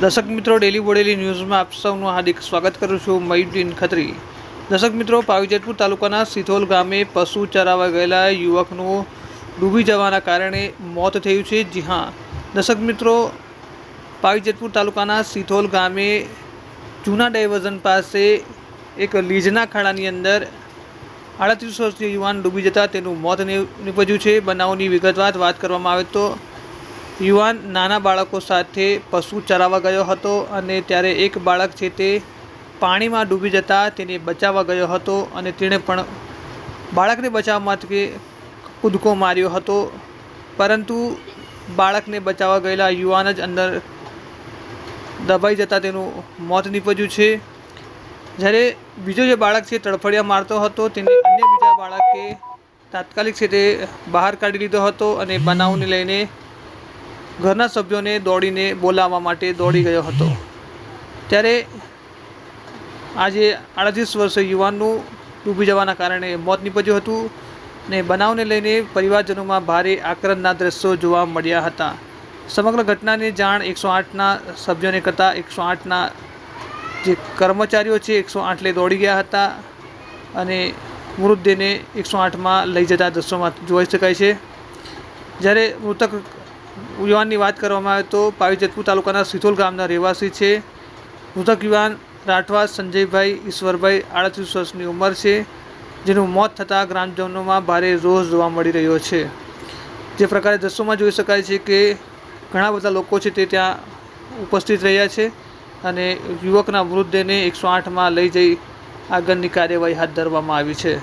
દર્શક મિત્રો ડેલી બોડેલી ન્યૂઝમાં આપ સૌનું હાર્દિક સ્વાગત કરું છું. મયુદ્દીન ખત્રી. દર્શક મિત્રો પાવીજેતપુર તાલુકાના સિથોલ ગામે પશુ ચરાવવા ગયેલા યુવકનું ડૂબી જવાના કારણે મોત થયું છે. જી હા. દર્શક મિત્રો પાવીજેતપુર તાલુકાના સિથોલ ગામે જૂના ડાયવર્ઝન પાસે એક લીજના ખાડાની અંદર આડત્રીસ વર્ષીય યુવાન ડૂબી જતાં તેનું મોત નિપજ્યું છે. બનાવની વિગતવાર વાત કરવામાં આવે તો યુવાન નાના બાળકો સાથે પશુ ચરાવવા ગયો હતો અને ત્યારે એક બાળક છે તે પાણીમાં ડૂબી જતાં તેને બચાવવા ગયો હતો અને તેણે પણ બાળકને બચાવવા માટે કૂદકો માર્યો હતો. પરંતુ બાળકને બચાવવા ગયેલા યુવાન જ અંદર દબાઈ જતાં તેનું મોત નીપજ્યું છે. જ્યારે બીજો જે બાળક છે તડફડિયા મારતો હતો, તેને અન્ય બીજા બાળકે તાત્કાલિક છે તે બહાર કાઢી લીધો હતો અને બનાવને લઈને ઘરના સભ્યોને દોડીને બોલાવવા માટે દોડી ગયો હતો. ત્યારે આજે આડત્રીસ વર્ષે યુવાનનું ડૂબી જવાના કારણે મોત નીપજ્યું હતું ને બનાવને લઈને પરિવારજનોમાં ભારે આક્રંદના દ્રશ્યો જોવા મળ્યા હતા. સમગ્ર ઘટનાની જાણ એકસો આઠના સભ્યોને કરતાં એકસો આઠના જે કર્મચારીઓ છે, એકસો આઠલે દોડી ગયા હતા અને મૃતદેહને એકસો આઠમાં લઈ જતા દ્રશ્યોમાં જોઈ શકાય છે. જ્યારે મૃતક યુવાનની વાત કરવામાં આવે તો પાવીજતપુર તાલુકાના સિથોલ ગામના રહેવાસી છે. મૃતક યુવાન રાઠવા સંજયભાઈ ઈશ્વરભાઈ આડત્રીસ વર્ષની ઉંમર છે, જેનું મોત થતાં ગ્રામજનોમાં ભારે રોષ જોવા મળી રહ્યો છે. જે પ્રકારે દ્રશ્યોમાં જોઈ શકાય છે કે ઘણા બધા લોકો છે તે ત્યાં ઉપસ્થિત રહ્યા છે અને યુવકના મૃતદેહને એકસો આઠમાં લઈ જઈ આગળની કાર્યવાહી હાથ ધરવામાં આવી છે.